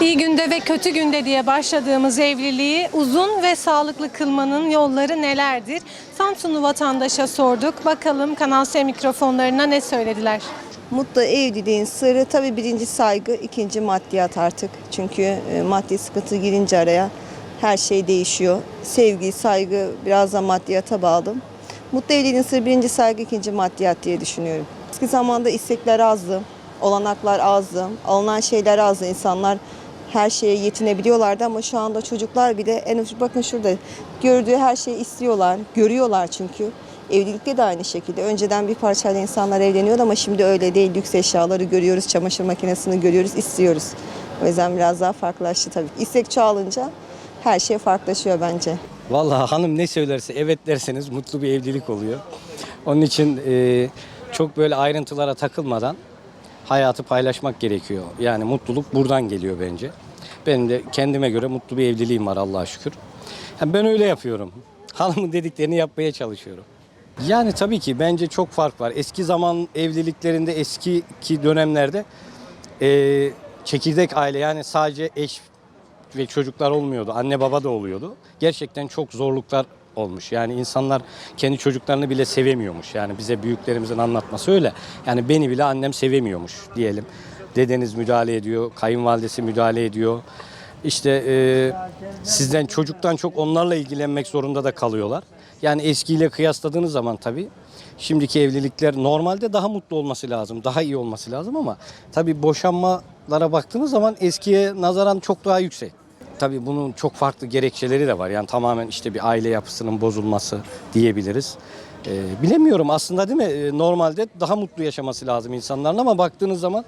İyi günde ve kötü günde diye başladığımız evliliği uzun ve sağlıklı kılmanın yolları nelerdir? Samsunlu vatandaşa sorduk. Bakalım Kanal S mikrofonlarına ne söylediler? Mutlu evliliğin sırrı tabii birinci saygı, ikinci maddiyat artık. Çünkü e, maddi sıkıntı girince araya her şey değişiyor. Sevgi, saygı biraz da maddiyata bağlı. Mutlu evliliğin sırrı birinci saygı, ikinci maddiyat diye düşünüyorum. Eski zamanda istekler azdı, olanaklar azdı, alınan şeyler azdı. İnsanlar her şeye yetinebiliyorlardı ama şu anda çocuklar bile en bakın şurada gördüğü her şeyi istiyorlar, görüyorlar çünkü. Evlilikte de aynı şekilde. Önceden bir parçayla insanlar evleniyordu ama şimdi öyle değil. Lüks eşyaları görüyoruz, çamaşır makinesini görüyoruz, istiyoruz. O yüzden biraz daha farklılaştı tabii. İstek çoğalınca her şey farklılaşıyor bence. Vallahi hanım ne söylerse evet derseniz mutlu bir evlilik oluyor. Onun için e, çok böyle ayrıntılara takılmadan hayatı paylaşmak gerekiyor. Yani mutluluk buradan geliyor bence. Benim de kendime göre mutlu bir evliliğim var Allah'a şükür. Yani ben öyle yapıyorum. Hanımın dediklerini yapmaya çalışıyorum. Yani tabii ki bence çok fark var. Eski zaman evliliklerinde eski dönemlerde e, çekirdek aile yani sadece eş ve çocuklar olmuyordu. Anne baba da oluyordu. Gerçekten çok zorluklar olmuş. Yani insanlar kendi çocuklarını bile sevemiyormuş. Yani bize büyüklerimizin anlatması öyle. Yani beni bile annem sevemiyormuş diyelim. Dedeniz müdahale ediyor, kayınvalidesi müdahale ediyor. İşte e, sizden çocuktan çok onlarla ilgilenmek zorunda da kalıyorlar. Yani eskiyle kıyasladığınız zaman tabii şimdiki evlilikler normalde daha mutlu olması lazım, daha iyi olması lazım ama tabii boşanmalara baktığınız zaman eskiye nazaran çok daha yüksek. Tabii bunun çok farklı gerekçeleri de var. Yani tamamen işte bir aile yapısının bozulması diyebiliriz. Ee, bilemiyorum aslında değil mi? Ee, normalde daha mutlu yaşaması lazım insanların ama baktığınız zaman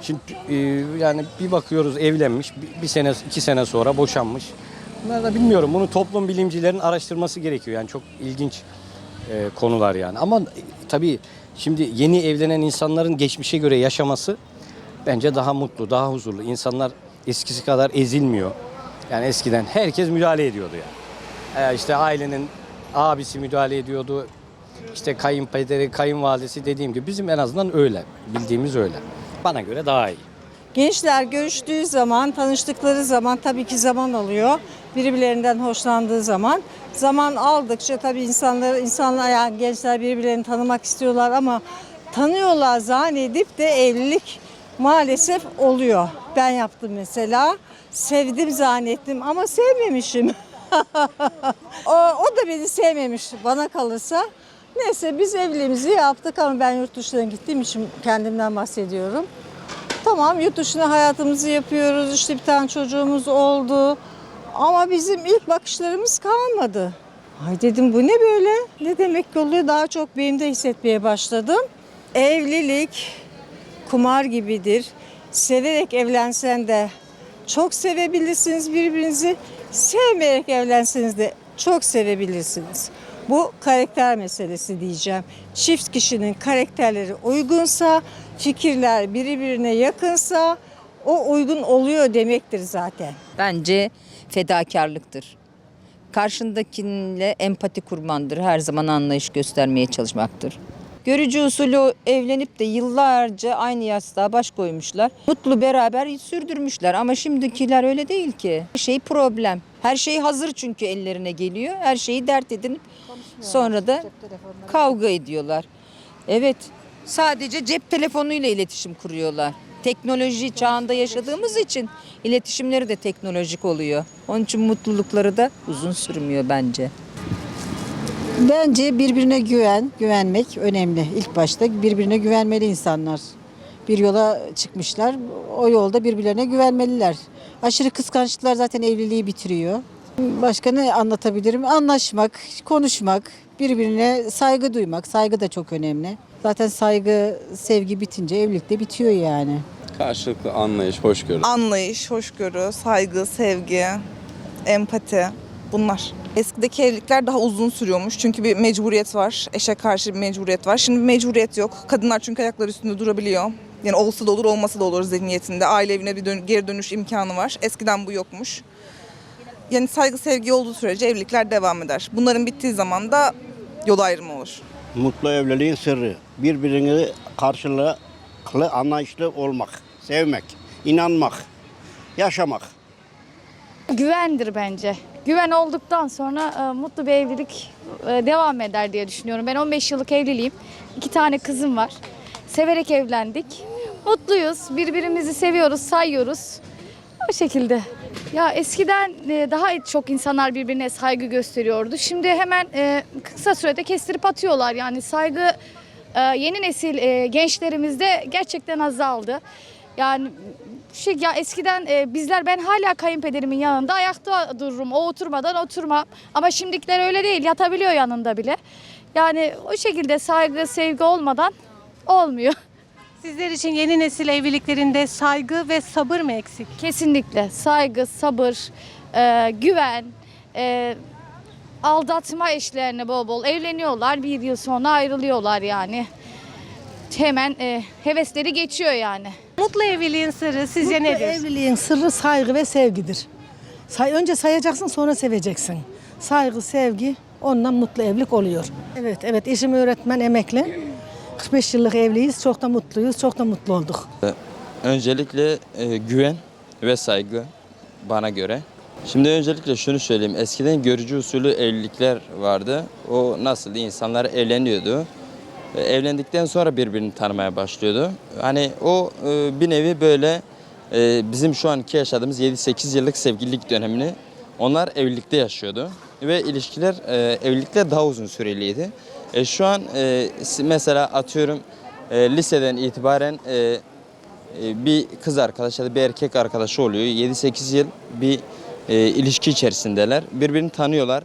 şimdi e, yani bir bakıyoruz evlenmiş bir, bir sene iki sene sonra boşanmış. Bunlar da bilmiyorum bunu toplum bilimcilerin araştırması gerekiyor. Yani çok ilginç e, konular yani. Ama e, tabii şimdi yeni evlenen insanların geçmişe göre yaşaması bence daha mutlu, daha huzurlu. İnsanlar eskisi kadar ezilmiyor. Yani eskiden herkes müdahale ediyordu yani. Ee, işte ailenin abisi müdahale ediyordu. İşte kayınpederi, kayınvalidesi dediğim gibi bizim en azından öyle. Bildiğimiz öyle. Bana göre daha iyi. Gençler görüştüğü zaman, tanıştıkları zaman tabii ki zaman alıyor. Birbirlerinden hoşlandığı zaman. Zaman aldıkça tabii insanlar, insanlar yani gençler birbirlerini tanımak istiyorlar ama tanıyorlar zannedip de evlilik maalesef oluyor. Ben yaptım mesela. Sevdim zannettim ama sevmemişim. o, o da beni sevmemiş bana kalırsa. Neyse biz evliliğimizi yaptık ama ben yurt dışına gittiğim için kendimden bahsediyorum. Tamam yurt dışına hayatımızı yapıyoruz. İşte bir tane çocuğumuz oldu. Ama bizim ilk bakışlarımız kalmadı. Ay dedim bu ne böyle? Ne demek oluyor? Daha çok benim de hissetmeye başladım. Evlilik kumar gibidir. Severek evlensen de çok sevebilirsiniz birbirinizi. Sevmeyerek evlenseniz de çok sevebilirsiniz. Bu karakter meselesi diyeceğim. Çift kişinin karakterleri uygunsa, fikirler birbirine yakınsa o uygun oluyor demektir zaten. Bence fedakarlıktır. Karşındakiyle empati kurmandır. Her zaman anlayış göstermeye çalışmaktır. Görücü usulü evlenip de yıllarca aynı yastığa baş koymuşlar. Mutlu beraber sürdürmüşler ama şimdikiler öyle değil ki. Her şey problem. Her şey hazır çünkü ellerine geliyor. Her şeyi dert edinip sonra da kavga ediyorlar. Evet sadece cep telefonuyla iletişim kuruyorlar. Teknoloji çağında yaşadığımız için iletişimleri de teknolojik oluyor. Onun için mutlulukları da uzun sürmüyor bence. Bence birbirine güven, güvenmek önemli. İlk başta birbirine güvenmeli insanlar. Bir yola çıkmışlar, o yolda birbirlerine güvenmeliler. Aşırı kıskançlıklar zaten evliliği bitiriyor. Başka ne anlatabilirim? Anlaşmak, konuşmak, birbirine saygı duymak. Saygı da çok önemli. Zaten saygı, sevgi bitince evlilik de bitiyor yani. Karşılıklı anlayış, hoşgörü. Anlayış, hoşgörü, saygı, sevgi, empati bunlar. Eskideki evlilikler daha uzun sürüyormuş çünkü bir mecburiyet var. Eşe karşı bir mecburiyet var. Şimdi bir mecburiyet yok. Kadınlar çünkü ayakları üstünde durabiliyor. Yani olsa da olur, olmasa da olur zihniyetinde. Aile evine bir dön- geri dönüş imkanı var. Eskiden bu yokmuş. Yani saygı, sevgi olduğu sürece evlilikler devam eder. Bunların bittiği zaman da yol ayrımı olur. Mutlu evliliğin sırrı. Birbirini karşılıklı anlayışlı olmak, sevmek, inanmak, yaşamak. Güvendir bence. Güven olduktan sonra e, mutlu bir evlilik e, devam eder diye düşünüyorum. Ben 15 yıllık evliliğim. İki tane kızım var. Severek evlendik. Mutluyuz. Birbirimizi seviyoruz, sayıyoruz. O şekilde. Ya eskiden e, daha çok insanlar birbirine saygı gösteriyordu. Şimdi hemen e, kısa sürede kestirip atıyorlar. Yani saygı e, yeni nesil e, gençlerimizde gerçekten azaldı. Yani şey ya eskiden e, bizler ben hala kayınpederimin yanında ayakta dururum. O oturmadan oturmam. Ama şimdikiler öyle değil. Yatabiliyor yanında bile. Yani o şekilde saygı, sevgi olmadan olmuyor. Sizler için yeni nesil evliliklerinde saygı ve sabır mı eksik? Kesinlikle saygı, sabır, e, güven, e, aldatma eşlerine bol bol evleniyorlar. Bir yıl sonra ayrılıyorlar yani. Hemen e, hevesleri geçiyor yani. Mutlu evliliğin sırrı sizce Mutlu nedir? evliliğin sırrı saygı ve sevgidir. Say, önce sayacaksın sonra seveceksin. Saygı, sevgi ondan mutlu evlilik oluyor. Evet, evet eşim öğretmen emekli. 45 yıllık evliyiz. Çok da mutluyuz. Çok da mutlu olduk. Öncelikle e, güven ve saygı bana göre. Şimdi öncelikle şunu söyleyeyim. Eskiden görücü usulü evlilikler vardı. O nasıldı? İnsanlar evleniyordu. E, Evlendikten sonra birbirini tanımaya başlıyordu. Hani o e, bir nevi böyle e, bizim şu anki yaşadığımız 7-8 yıllık sevgililik dönemini onlar evlilikte yaşıyordu. Ve ilişkiler e, evlilikte daha uzun süreliydi. Şu an mesela atıyorum liseden itibaren bir kız arkadaş ya da bir erkek arkadaşı oluyor. 7-8 yıl bir ilişki içerisindeler. Birbirini tanıyorlar.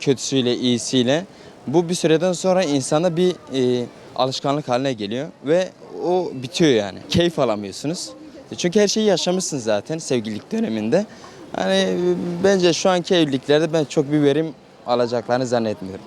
Kötüsüyle, iyisiyle. Bu bir süreden sonra insanda bir e, alışkanlık haline geliyor ve o bitiyor yani. Keyif alamıyorsunuz. E, Çünkü her şeyi yaşamışsınız zaten sevgililik döneminde. Hani bence şu anki evliliklerde ben çok bir verim alacaklarını zannetmiyorum.